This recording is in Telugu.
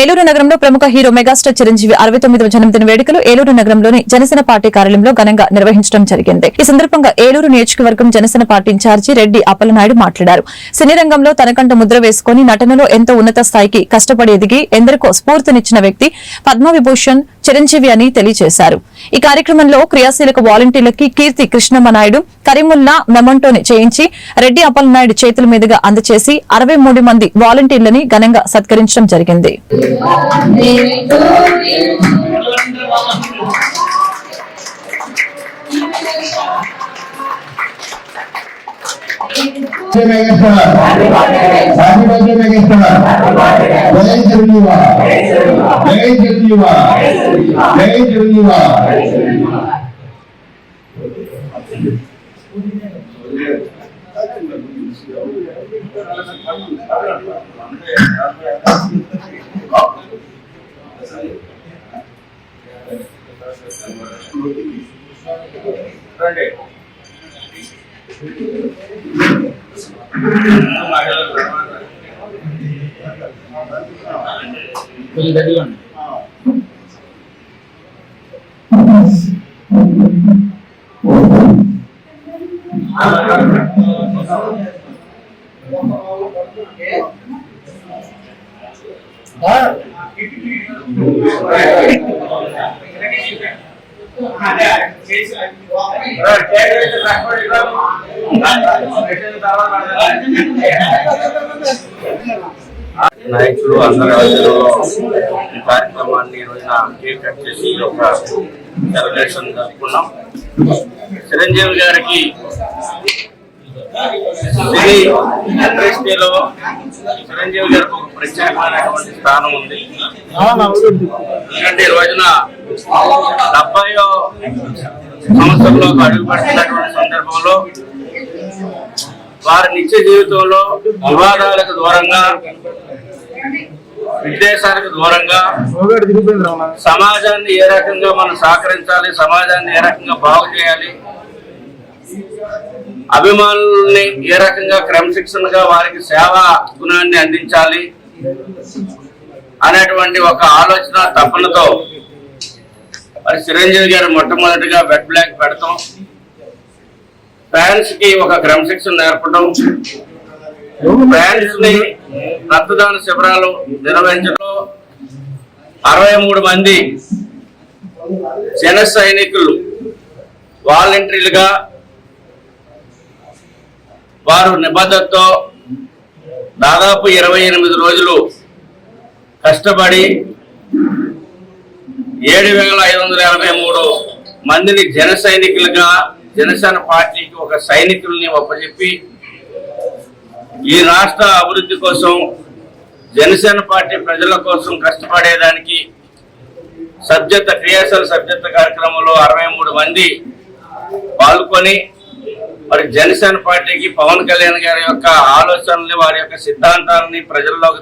ఏలూరు నగరంలో ప్రముఖ హీరో మెగాస్టార్ చిరంజీవి అరవై తొమ్మిదవ జన్మదిన వేడుకలు ఏలూరు నగరంలోని జనసేన పార్టీ కార్యాలయంలో ఘనంగా నిర్వహించడం జరిగింది. ఈ సందర్భంగా ఏలూరు నియోజకవర్గం జనసేన పార్టీ ఇన్ఛార్జి రెడ్డి అప్పలనాయుడు మాట్లాడారు. సినీ రంగంలో తనకంట ముద్ర వేసుకుని నటనలో ఎంతో ఉన్నత స్థాయికి కష్టపడి ఎదిగి ఎందరికో స్ఫూర్తినిచ్చిన వ్యక్తి పద్మవిభూషణ్ చిరంజీవి అని తెలియజేశారు. ఈ కార్యక్రమంలో క్రియాశీలక వాలంటీర్లకి కీర్తి కృష్ణమ్మ నాయుడు కరీముల్లా మెమంటోని చేయించి రెడ్డి అప్పలనాయుడు చేతుల మీదుగా అందచేసి అరవై మూడు మంది వాలంటీర్లని ఘనంగా సత్కరించడం జరిగింది. మెగాస్టార్ హ్యాపీ బర్త్డే మెగాస్టార్ జై చిరంజీవ జై చిరంజీవ నాయకులు అందరి ఆధ్వర్యంలో ఈ కార్యక్రమాన్ని ఈ రోజున కేక్ కట్ చేసి ఈ యొక్క సెలబ్రేషన్ జరుపుకున్నాం చిరంజీవి గారికి సినీ ఇండస్ట్రీలో చిరంజీవి గారికి ఒక ప్రత్యేకమైనటువంటి స్థానం ఉంది. ఎందుకంటే ఈ రోజున డెబ్బయో సంవత్సరంలో అడుగు పెడుతున్నటువంటి సందర్భంలో వారి నిత్య జీవితంలో వివాదాలకు దూరంగా విద్వేషాలకు దూరంగా సమాజాన్ని ఏ రకంగా మనం సహకరించాలి సమాజాన్ని ఏ రకంగా బాగు చేయాలి? అభిమానుల్ని ఏ రకంగా క్రమశిక్షణగా వారికి సేవా గుణాన్ని అందించాలి? అనేటువంటి ఒక ఆలోచన తపనతో మరి చిరంజీవి గారు మొట్టమొదటిగా బెడ్ బ్లాక్ పెడతాం. ఫ్యాన్స్కి ఒక క్రమశిక్షణ నేర్పడం. ఫ్యాన్స్ని రక్తదాన శిబిరాలు నిర్వహించడం అరవై మూడు మంది జన సైనికులు వాలంటీర్లుగా వారు నిబద్ధతతో దాదాపు ఇరవై ఎనిమిది రోజులు కష్టపడి ఏడు వేల ఐదు వందల ఎనభై మూడు మందిని జన సైనికులుగా జనసేన పార్టీకి ఒక సైనికుల్ని ఒప్పచెప్పి ఈ రాష్ట్ర అభివృద్ధి కోసం జనసేన పార్టీ ప్రజల కోసం కష్టపడేదానికి సభ్యత క్రియాశీల సభ్యత కార్యక్రమంలో అరవై మూడు మంది పాల్గొని మరి జనసేన పార్టీకి పవన్ కళ్యాణ్ గారి యొక్క ఆలోచనల్ని వారి యొక్క సిద్ధాంతాలని ప్రజల్లోకి